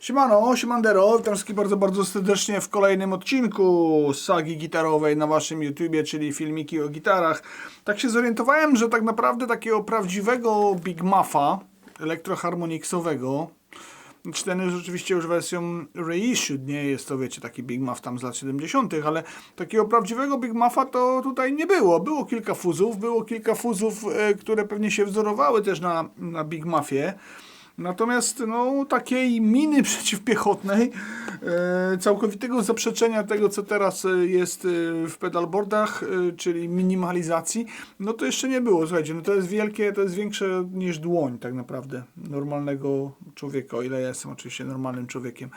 Siemano, siemandero, witam wszystkich bardzo, bardzo serdecznie w kolejnym odcinku sagi gitarowej na waszym YouTubie, czyli filmiki o gitarach. Tak się zorientowałem, że tak naprawdę takiego prawdziwego Big Muffa elektroharmonicsowego, znaczy ten jest oczywiście już wersją reissued, nie jest to wiecie taki Big Muff tam z lat 70., ale takiego prawdziwego Big Muffa to tutaj nie było. Było kilka fuzów, było kilka fuzów, e, które pewnie się wzorowały też na, na Big Muffie. Natomiast no, takiej miny przeciwpiechotnej, e, całkowitego zaprzeczenia tego, co teraz e, jest e, w pedalboardach, czyli minimalizacji, no to jeszcze nie było. Słuchajcie, no to jest wielkie, to jest większe niż dłoń tak naprawdę normalnego człowieka, o ile ja jestem oczywiście normalnym człowiekiem.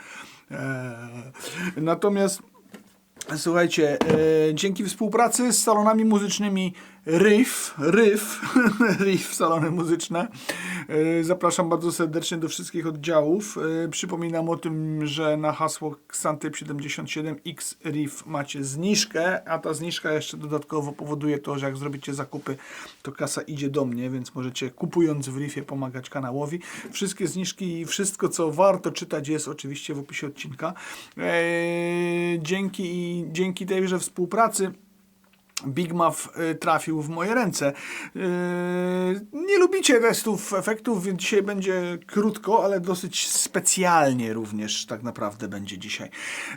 Natomiast Słuchajcie, e, dzięki współpracy z salonami muzycznymi Riff, Riff, Riff, salony muzyczne, zapraszam bardzo serdecznie do wszystkich oddziałów. E, przypominam o tym, że na hasło Xantyp77X Riff macie zniżkę, a ta zniżka jeszcze dodatkowo powoduje to, że jak zrobicie zakupy, to kasa idzie do mnie, więc możecie kupując w Riffie pomagać kanałowi. Wszystkie zniżki i wszystko, co warto czytać jest oczywiście w opisie odcinka. E, dzięki, dzięki tejże współpracy Big Muff y, trafił w moje ręce. Yy, Nie lubicie testów efektów, więc dzisiaj będzie krótko, ale dosyć specjalnie również tak naprawdę będzie dzisiaj.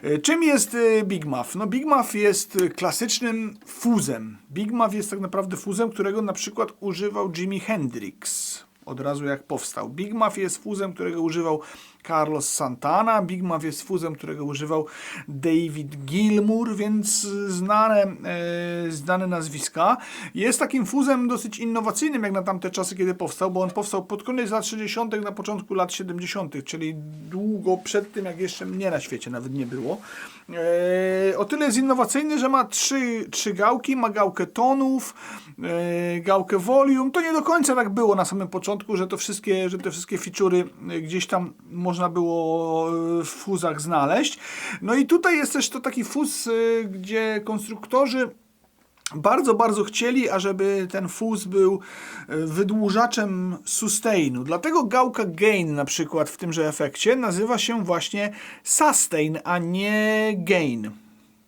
Yy, Czym jest y, Big Muff? No Big Muff jest y, klasycznym fuzem. Big Muff jest tak naprawdę fuzem, którego na przykład używał Jimi Hendrix od razu jak powstał. Big Muff jest fuzem, którego używał Carlos Santana, Big Muff jest fuzem, którego używał David Gilmour, więc znane, e, znane nazwiska. Jest takim fuzem dosyć innowacyjnym jak na tamte czasy, kiedy powstał, bo on powstał pod koniec lat 60., na początku lat 70., czyli długo przed tym, jak jeszcze mnie na świecie nawet nie było. E, o tyle jest innowacyjny, że ma trzy, trzy gałki, ma gałkę tonów, e, gałkę volume. To nie do końca tak było na samym początku, że to wszystkie, że te wszystkie featury e, gdzieś tam można było e, w fuzach znaleźć. No i tutaj jest też to taki fuz, e, gdzie konstruktorzy bardzo, bardzo chcieli, ażeby ten fuz był e, wydłużaczem sustainu. Dlatego gałka gain na przykład w tymże efekcie nazywa się właśnie sustain, a nie gain.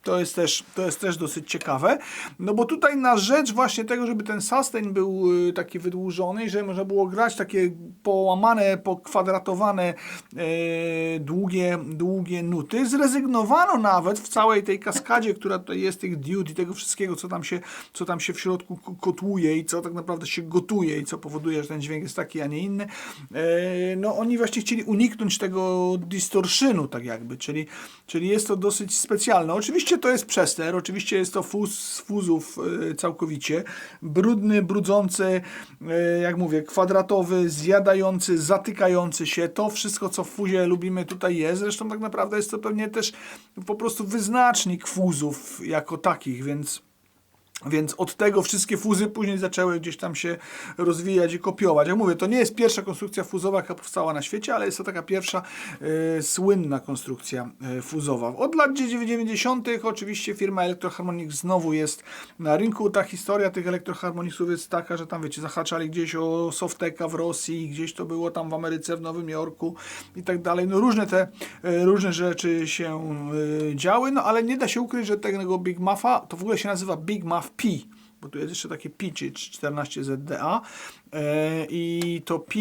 To jest, też, to jest też dosyć ciekawe, no bo tutaj na rzecz właśnie tego, żeby ten sustain był y, taki wydłużony i żeby można było grać takie połamane, pokwadratowane, e, długie, długie nuty, zrezygnowano nawet w całej tej kaskadzie, która tutaj jest, tych diod i tego wszystkiego, co tam się, co tam się w środku kotłuje i co tak naprawdę się gotuje i co powoduje, że ten dźwięk jest taki, a nie inny. E, no oni właśnie chcieli uniknąć tego distortionu, tak jakby, czyli, czyli jest to dosyć specjalne. Oczywiście to jest przester, oczywiście jest to fuz z fuzów e, całkowicie. Brudny, brudzący, e, jak mówię, kwadratowy, zjadający, zatykający się. To wszystko, co w fuzie lubimy tutaj jest. Zresztą tak naprawdę jest to pewnie też po prostu wyznacznik fuzów jako takich, więc więc od tego wszystkie fuzy później zaczęły gdzieś tam się rozwijać i kopiować. Jak mówię, to nie jest pierwsza konstrukcja fuzowa, jaka powstała na świecie, ale jest to taka pierwsza e, słynna konstrukcja e, fuzowa. Od lat 90. oczywiście firma Electroharmonix znowu jest na rynku. Ta historia tych Electroharmonicsów jest taka, że tam wiecie, zahaczali gdzieś o Softeka w Rosji, gdzieś to było tam w Ameryce, w Nowym Jorku i tak dalej. No różne te, e, różne rzeczy się działy, no ale nie da się ukryć, że tego Big Muffa to w ogóle się nazywa Big Muff P, bo tu jest jeszcze takie P, czyli 14ZDA e, i to P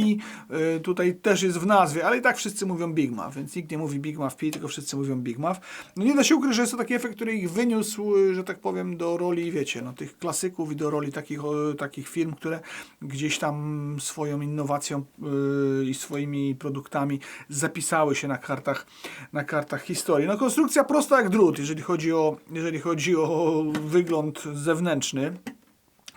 e, tutaj też jest w nazwie, ale i tak wszyscy mówią Big Muff, więc nikt nie mówi Big Muff P, tylko wszyscy mówią Big Muff. No nie da się ukryć, że jest to taki efekt, który ich wyniósł, e, że tak powiem, do roli, wiecie, no tych klasyków i do roli takich, takich firm, które gdzieś tam swoją innowacją e, i swoimi produktami zapisały się na kartach, na kartach historii. No konstrukcja prosta jak drut, jeżeli chodzi o, jeżeli chodzi o wygląd zewnętrzny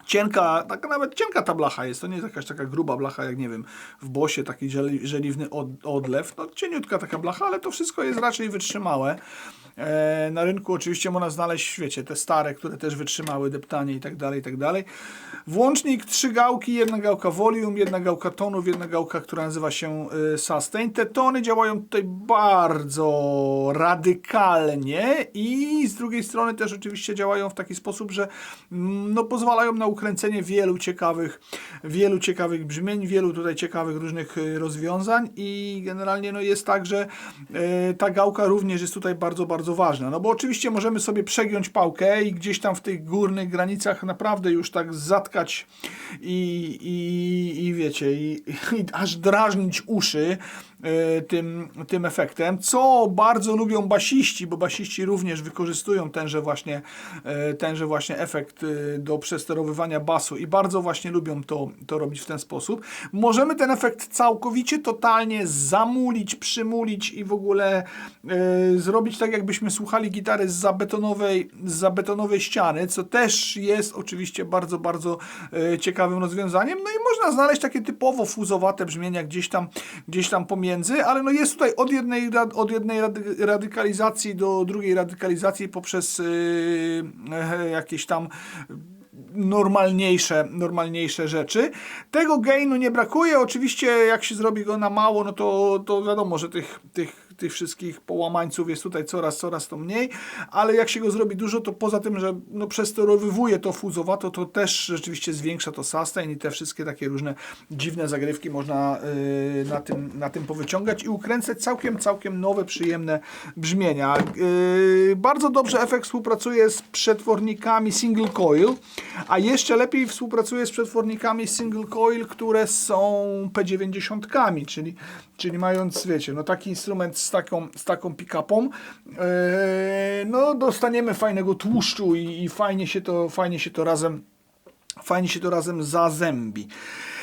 cienka, taka nawet cienka ta blacha jest, to nie jest jakaś taka gruba blacha, jak nie wiem, w bosie taki żeli, żeliwny od, odlew, no cieniutka taka blacha, ale to wszystko jest raczej wytrzymałe. E, na rynku oczywiście można znaleźć, wiecie, te stare, które też wytrzymały deptanie i tak dalej, i tak dalej. Włącznik, trzy gałki, jedna gałka volume, jedna gałka tonów, jedna gałka, która nazywa się y, sustain. Te tony działają tutaj bardzo radykalnie i z drugiej strony też oczywiście działają w taki sposób, że mm, no, pozwalają na ukręcenie wielu ciekawych, wielu ciekawych brzmień, wielu tutaj ciekawych różnych y, rozwiązań i generalnie no jest tak, że y, ta gałka również jest tutaj bardzo, bardzo ważna. No bo oczywiście możemy sobie przegiąć pałkę i gdzieś tam w tych górnych granicach naprawdę już tak zatkać i, i, i wiecie, i, i aż drażnić uszy tym, tym efektem, co bardzo lubią basiści, bo basiści również wykorzystują tenże właśnie, y, tenże właśnie efekt y, do przesterowywania basu i bardzo właśnie lubią to, to robić w ten sposób. Możemy ten efekt całkowicie, totalnie zamulić, przymulić i w ogóle y, zrobić tak, jakbyśmy słuchali gitary z zabetonowej, z zabetonowej ściany, co też jest oczywiście bardzo, bardzo y, ciekawym rozwiązaniem. No i można znaleźć takie typowo fuzowate brzmienia gdzieś tam, gdzieś tam pomiędzy, ale no jest tutaj od jednej, od jednej rady- radykalizacji do drugiej radykalizacji poprzez y, jakieś tam normalniejsze, normalniejsze rzeczy. Tego gainu nie brakuje. Oczywiście jak się zrobi go na mało, no to, to wiadomo, że tych, tych, tych wszystkich połamańców jest tutaj coraz, coraz to mniej, ale jak się go zrobi dużo, to poza tym, że no, przesterowywuje to fuzowato, to też rzeczywiście zwiększa to sustain i te wszystkie takie różne dziwne zagrywki można yy, na, tym, na tym powyciągać i ukręcać całkiem, całkiem nowe, przyjemne brzmienia. Yy, bardzo dobrze efekt współpracuje z przetwornikami single coil, a jeszcze lepiej współpracuje z przetwornikami single coil, które są P90, czyli, czyli mając, wiecie, no taki instrument z taką, z taką pick-upą, yy, no dostaniemy fajnego tłuszczu i, i fajnie się to, fajnie się to razem fajnie się to razem zazębi.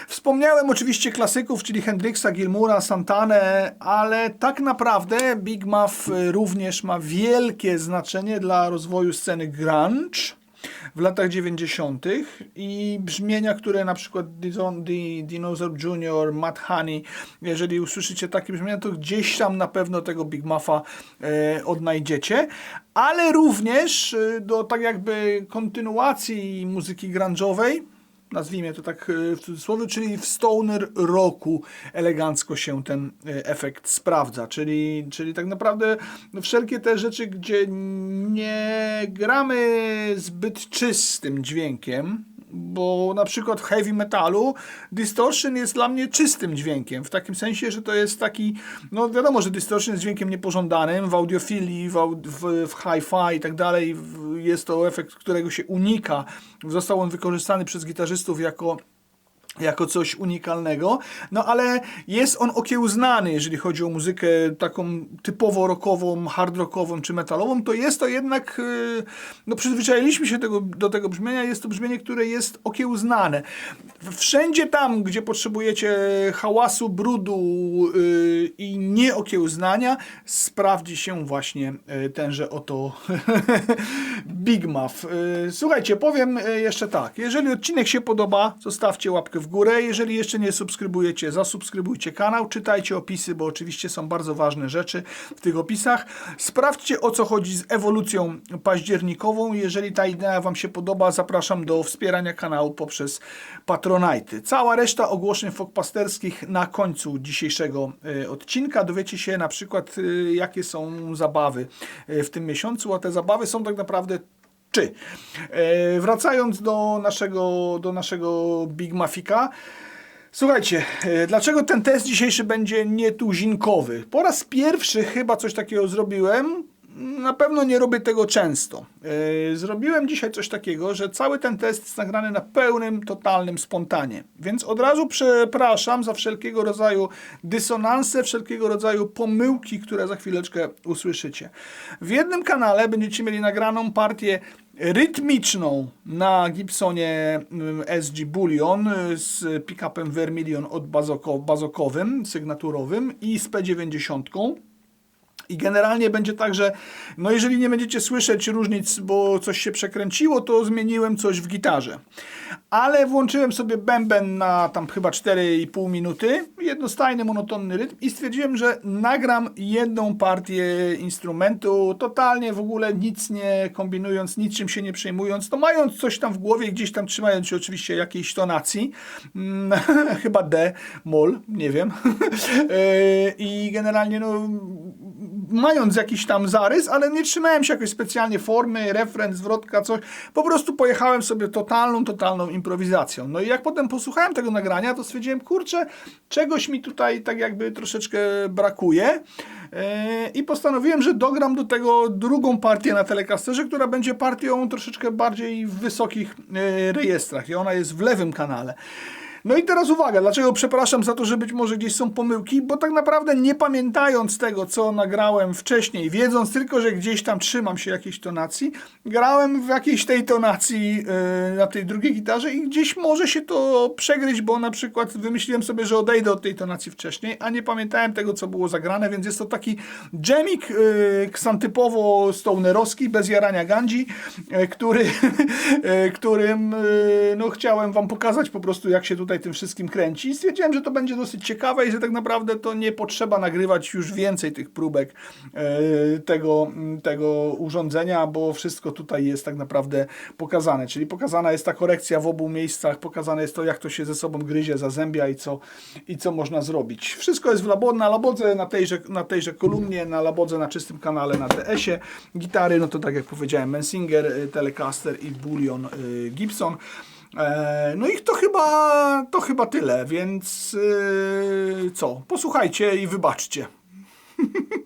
Wspomniałem oczywiście klasyków, czyli Hendrixa, Gilmura, Santanę, ale tak naprawdę Big Muff y, również ma wielkie znaczenie dla rozwoju sceny grunge w latach 90. i brzmienia, które na przykład Dinosaur Jr., Matt Honey, jeżeli usłyszycie takie brzmienia, to gdzieś tam na pewno tego Big Muffa e, odnajdziecie, ale również e, do tak jakby kontynuacji muzyki grunge'owej, nazwijmy to tak e, w cudzysłowie, czyli w stoner roku elegancko się ten e, efekt sprawdza, czyli, czyli tak naprawdę wszelkie te rzeczy, gdzie nie gramy zbyt czystym dźwiękiem, bo na przykład w heavy metalu distortion jest dla mnie czystym dźwiękiem, w takim sensie, że to jest taki, no wiadomo, że distortion jest dźwiękiem niepożądanym, w audiofilii, w, w, w hi-fi i tak dalej, jest to efekt, którego się unika. Został on wykorzystany przez gitarzystów jako jako coś unikalnego, no ale jest on okiełznany, jeżeli chodzi o muzykę taką typowo rockową, hard rockową czy metalową, to jest to jednak, yy, no przyzwyczailiśmy się tego, do tego brzmienia, jest to brzmienie, które jest okiełznane. Wszędzie tam, gdzie potrzebujecie hałasu, brudu yy, i nieokiełznania, sprawdzi się właśnie yy, tenże oto Big Muff. Yy, Słuchajcie, powiem jeszcze tak, jeżeli odcinek się podoba, zostawcie łapkę w górę, jeżeli jeszcze nie subskrybujecie, zasubskrybujcie kanał, czytajcie opisy, bo oczywiście są bardzo ważne rzeczy w tych opisach. Sprawdźcie o co chodzi z ewolucją październikową, jeżeli ta idea Wam się podoba, zapraszam do wspierania kanału poprzez Patronite. Cała reszta ogłoszeń folkpasterskich na końcu dzisiejszego y, odcinka. Dowiecie się na przykład y, jakie są zabawy y, w tym miesiącu, a te zabawy są tak naprawdę czy. E, wracając do naszego, do naszego Big Mafika. Słuchajcie, e, dlaczego ten test dzisiejszy będzie nietuzinkowy? Po raz pierwszy chyba coś takiego zrobiłem. Na pewno nie robię tego często. E, Zrobiłem dzisiaj coś takiego, że cały ten test jest nagrany na pełnym, totalnym spontanie. Więc od razu przepraszam za wszelkiego rodzaju dysonanse, wszelkiego rodzaju pomyłki, które za chwileczkę usłyszycie. W jednym kanale będziecie mieli nagraną partię rytmiczną na Gibsonie mm, SG Bullion y, z pick-upem Vermilion od bazoko, bazokowym, sygnaturowym i z P90. I generalnie będzie tak, że no jeżeli nie będziecie słyszeć różnic, bo coś się przekręciło, to zmieniłem coś w gitarze. Ale włączyłem sobie bęben na tam chyba 4,5 minuty, jednostajny, monotonny rytm i stwierdziłem, że nagram jedną partię instrumentu, totalnie w ogóle nic nie kombinując, niczym się nie przejmując, to mając coś tam w głowie, gdzieś tam trzymając się oczywiście jakiejś tonacji, mm, chyba D, mol, nie wiem. Yy, I generalnie no mając jakiś tam zarys, ale nie trzymałem się jakoś specjalnie formy, refren, zwrotka, coś. Po prostu pojechałem sobie totalną, totalną improwizacją. No i jak potem posłuchałem tego nagrania, to stwierdziłem, kurczę, czegoś mi tutaj tak jakby troszeczkę brakuje. Yy, I postanowiłem, że dogram do tego drugą partię na Telecasterze, która będzie partią troszeczkę bardziej w wysokich yy, rejestrach i ona jest w lewym kanale. No i teraz uwaga, dlaczego przepraszam za to, że być może gdzieś są pomyłki, bo tak naprawdę nie pamiętając tego, co nagrałem wcześniej, wiedząc tylko, że gdzieś tam trzymam się jakiejś tonacji, grałem w jakiejś tej tonacji yy, na tej drugiej gitarze i gdzieś może się to przegryźć, bo na przykład wymyśliłem sobie, że odejdę od tej tonacji wcześniej, a nie pamiętałem tego, co było zagrane, więc jest to taki jamik yy, ksantypowo stonerowski, bez jarania gandzi, yy, który, yy, którym yy, no, chciałem wam pokazać po prostu, jak się tutaj tym wszystkim kręci. I stwierdziłem, że to będzie dosyć ciekawe i że tak naprawdę to nie potrzeba nagrywać już więcej tych próbek e, tego, tego urządzenia, bo wszystko tutaj jest tak naprawdę pokazane. Czyli pokazana jest ta korekcja w obu miejscach, pokazane jest to, jak to się ze sobą gryzie, zazębia i co, i co można zrobić. Wszystko jest w labo, na labodze, na tejże, na tejże kolumnie, na labodze, na czystym kanale, na DS-ie. Gitary, no to tak jak powiedziałem, Mensinger, e, Telecaster i Bullion e, Gibson. E, No i to chyba, to chyba tyle, więc yy, co? Posłuchajcie i wybaczcie.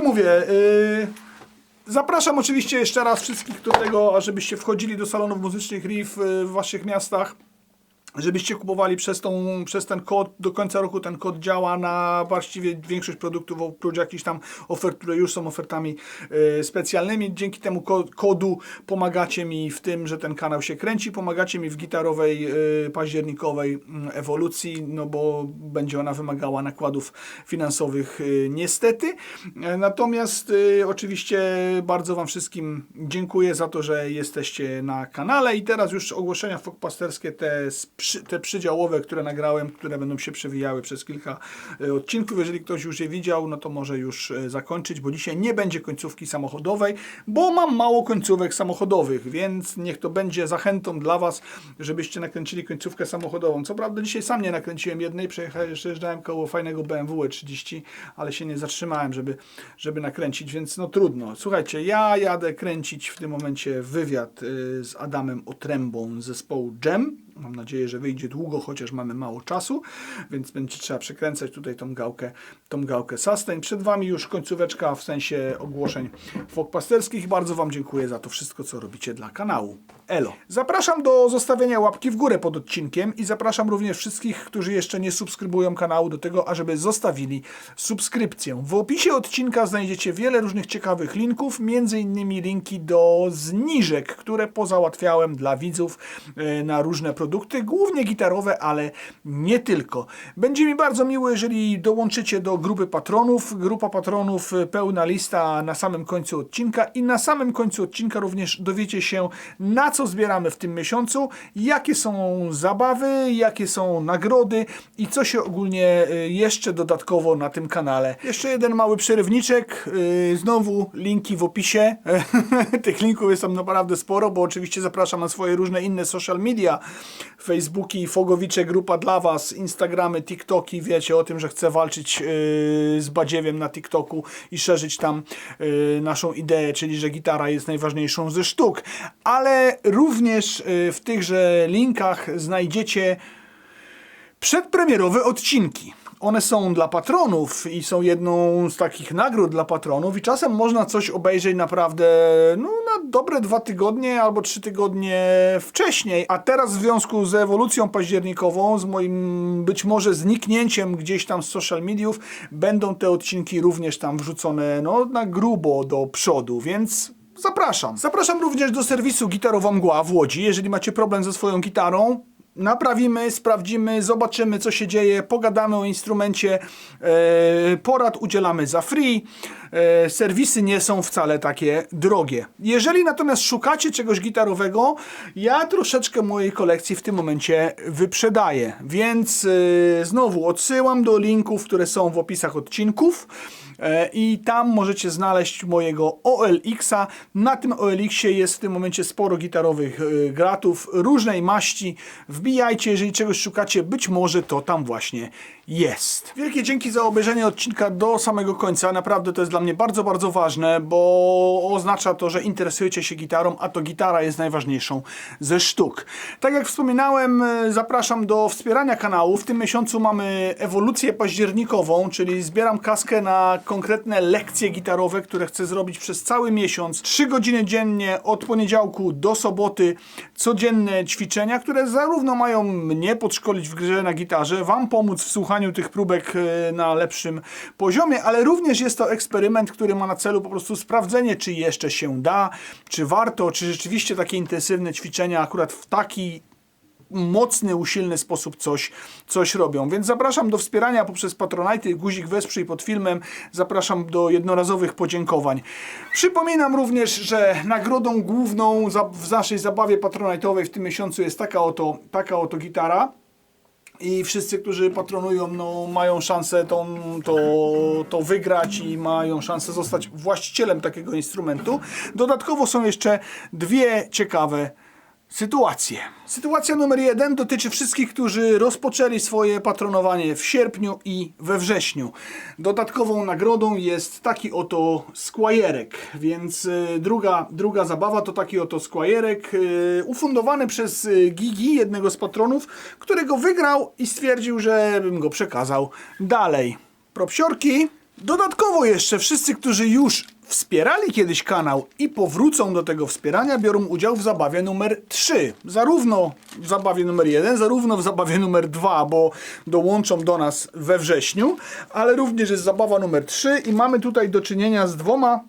panowie, yy, zapraszam oczywiście jeszcze raz wszystkich do tego, ażebyście wchodzili do salonów muzycznych RIF yy, w waszych miastach. Żebyście kupowali przez, tą, przez ten kod, do końca roku ten kod działa na właściwie większość produktów, oprócz jakichś tam ofert, które już są ofertami e, specjalnymi. Dzięki temu ko kodu pomagacie mi w tym, że ten kanał się kręci, pomagacie mi w gitarowej e, październikowej mm, ewolucji, no bo będzie ona wymagała nakładów finansowych e, niestety. E, Natomiast e, oczywiście bardzo Wam wszystkim dziękuję za to, że jesteście na kanale i teraz już ogłoszenia folkpasterskie te, z te przydziałowe, które nagrałem, które będą się przewijały przez kilka e, odcinków. Jeżeli ktoś już je widział, no to może już e, zakończyć, bo dzisiaj nie będzie końcówki samochodowej, bo mam mało końcówek samochodowych, więc niech to będzie zachętą dla Was, żebyście nakręcili końcówkę samochodową. Co prawda dzisiaj sam nie nakręciłem jednej, przejeżdżałem koło fajnego BMW E30, ale się nie zatrzymałem, żeby, żeby nakręcić, więc no trudno. Słuchajcie, ja jadę kręcić w tym momencie wywiad y, z Adamem Otrębą zespołu Jam. Mam nadzieję, że wyjdzie długo, chociaż mamy mało czasu, więc będzie trzeba przekręcać tutaj tą gałkę, tą gałkę sustain. Przed Wami już końcóweczka w sensie ogłoszeń folkpasterskich. Bardzo Wam dziękuję za to wszystko, co robicie dla kanału. Elo. Zapraszam do zostawienia łapki w górę pod odcinkiem i zapraszam również wszystkich, którzy jeszcze nie subskrybują kanału do tego, ażeby zostawili subskrypcję. W opisie odcinka znajdziecie wiele różnych ciekawych linków, między innymi linki do zniżek, które pozałatwiałem dla widzów e, na różne produkty, głównie gitarowe, ale nie tylko. Będzie mi bardzo miło, jeżeli dołączycie do grupy patronów. Grupa patronów, e, pełna lista na samym końcu odcinka i na samym końcu odcinka również dowiecie się, na co zbieramy w tym miesiącu, jakie są zabawy, jakie są nagrody i co się ogólnie y, jeszcze dodatkowo na tym kanale. Jeszcze jeden mały przerywniczek, y, znowu linki w opisie. Tych linków jest tam naprawdę sporo, bo oczywiście zapraszam na swoje różne inne social media. Facebooki, Fogowicze, grupa dla Was, Instagramy, TikToki. Wiecie o tym, że chcę walczyć y, z badziewiem na TikToku i szerzyć tam y, naszą ideę, czyli że gitara jest najważniejszą ze sztuk. Ale również y, w tychże linkach znajdziecie przedpremierowe odcinki. One są dla patronów i są jedną z takich nagród dla patronów i czasem można coś obejrzeć naprawdę no, na dobre dwa tygodnie albo trzy tygodnie wcześniej. A teraz w związku z ewolucją październikową, z moim być może zniknięciem gdzieś tam z social mediów, będą te odcinki również tam wrzucone no, na grubo do przodu, więc zapraszam. Zapraszam również do serwisu Gitarowa Mgła w Łodzi. Jeżeli macie problem ze swoją gitarą, Naprawimy, sprawdzimy, zobaczymy co się dzieje, pogadamy o instrumencie, e, porad udzielamy za free. E, serwisy nie są wcale takie drogie. Jeżeli natomiast szukacie czegoś gitarowego, ja troszeczkę mojej kolekcji w tym momencie wyprzedaję, więc e, znowu odsyłam do linków, które są w opisach odcinków. E, i tam możecie znaleźć mojego OLX-a. Na tym OLX-ie jest w tym momencie sporo gitarowych e, gratów różnej maści. Wbijajcie, jeżeli czegoś szukacie, być może to tam właśnie jest. Wielkie dzięki za obejrzenie odcinka do samego końca. Naprawdę to jest dla mnie bardzo, bardzo ważne, bo oznacza to, że interesujecie się gitarą, a to gitara jest najważniejszą ze sztuk. Tak jak wspominałem, e, zapraszam do wspierania kanału. W tym miesiącu mamy ewolucję październikową, czyli zbieram kaskę na konkretne lekcje gitarowe, które chcę zrobić przez cały miesiąc. 3 godziny dziennie od poniedziałku do soboty. Codzienne ćwiczenia, które zarówno mają mnie podszkolić w grze na gitarze, Wam pomóc w słuchaniu tych próbek e, na lepszym poziomie, ale również jest to eksperyment, który ma na celu po prostu sprawdzenie, czy jeszcze się da, czy warto, czy rzeczywiście takie intensywne ćwiczenia akurat w taki mocny, usilny sposób coś, coś robią. Więc zapraszam do wspierania poprzez Patronite, guzik wesprzyj pod filmem. Zapraszam do jednorazowych podziękowań. Przypominam również, że nagrodą główną w naszej zabawie patronite'owej w tym miesiącu jest taka oto, taka oto gitara. I wszyscy, którzy patronują, no, mają szansę tą, to, to wygrać i mają szansę zostać właścicielem takiego instrumentu. Dodatkowo są jeszcze dwie ciekawe sytuacje. Sytuacja numer jeden dotyczy wszystkich, którzy rozpoczęli swoje patronowanie w sierpniu i we wrześniu. Dodatkową nagrodą jest taki oto skłajerek, więc y, druga, druga zabawa to taki oto skłajerek y, ufundowany przez y, Gigi, jednego z patronów, którego wygrał i stwierdził, że bym go przekazał dalej. Propsiorki! Dodatkowo jeszcze wszyscy, którzy już wspierali kiedyś kanał i powrócą do tego wspierania, biorą udział w zabawie numer 3. Zarówno w zabawie numer 1, zarówno w zabawie numer 2, bo dołączą do nas we wrześniu, ale również jest zabawa numer 3 i mamy tutaj do czynienia z dwoma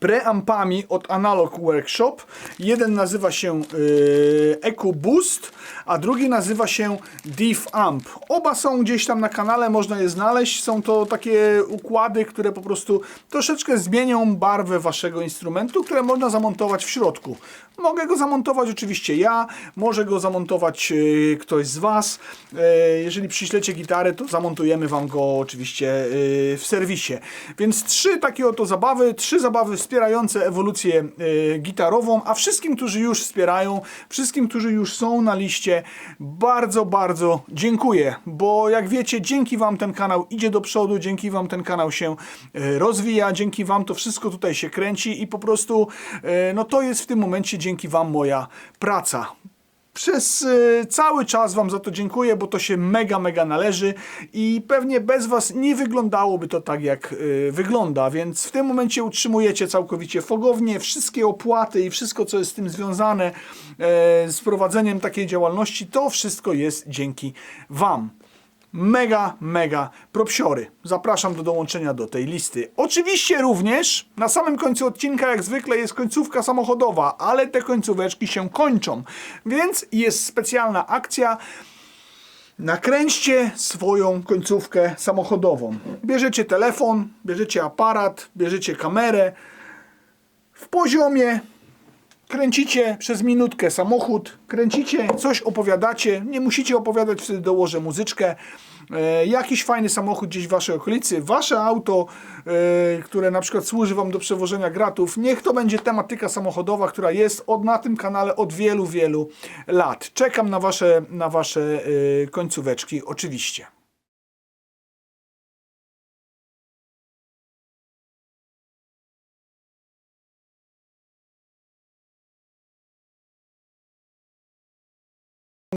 preampami od Analog Workshop. Jeden nazywa się yy, Eco Boost, a drugi nazywa się Div Amp. Oba są gdzieś tam na kanale, można je znaleźć. Są to takie układy, które po prostu troszeczkę zmienią barwę waszego instrumentu, które można zamontować w środku. Mogę go zamontować oczywiście ja, może go zamontować yy, ktoś z Was. Yy, jeżeli przyślecie gitarę, to zamontujemy Wam go oczywiście yy, w serwisie. Więc trzy takie oto zabawy, trzy zabawy wspierające ewolucję yy, gitarową, a wszystkim, którzy już wspierają, wszystkim, którzy już są na liście, bardzo, bardzo dziękuję, bo jak wiecie, dzięki Wam ten kanał idzie do przodu, dzięki Wam ten kanał się yy, rozwija, dzięki Wam to wszystko tutaj się kręci i po prostu yy, no to jest w tym momencie dzięki Wam moja praca. Przez y, cały czas Wam za to dziękuję, bo to się mega, mega należy i pewnie bez Was nie wyglądałoby to tak, jak y, wygląda, więc w tym momencie utrzymujecie całkowicie fogownie, wszystkie opłaty i wszystko, co jest z tym związane, e, z prowadzeniem takiej działalności, to wszystko jest dzięki Wam. Mega, mega propsiory. Zapraszam do dołączenia do tej listy. Oczywiście również na samym końcu odcinka, jak zwykle, jest końcówka samochodowa, ale te końcóweczki się kończą. Więc jest specjalna akcja. Nakręćcie swoją końcówkę samochodową. Bierzecie telefon, bierzecie aparat, bierzecie kamerę. W poziomie kręcicie przez minutkę samochód, kręcicie, coś opowiadacie, nie musicie opowiadać, wtedy dołożę muzyczkę. E, jakiś fajny samochód gdzieś w waszej okolicy, wasze auto, e, które na przykład służy wam do przewożenia gratów, niech to będzie tematyka samochodowa, która jest od, na tym kanale od wielu, wielu lat. Czekam na wasze, na wasze e, końcóweczki, oczywiście.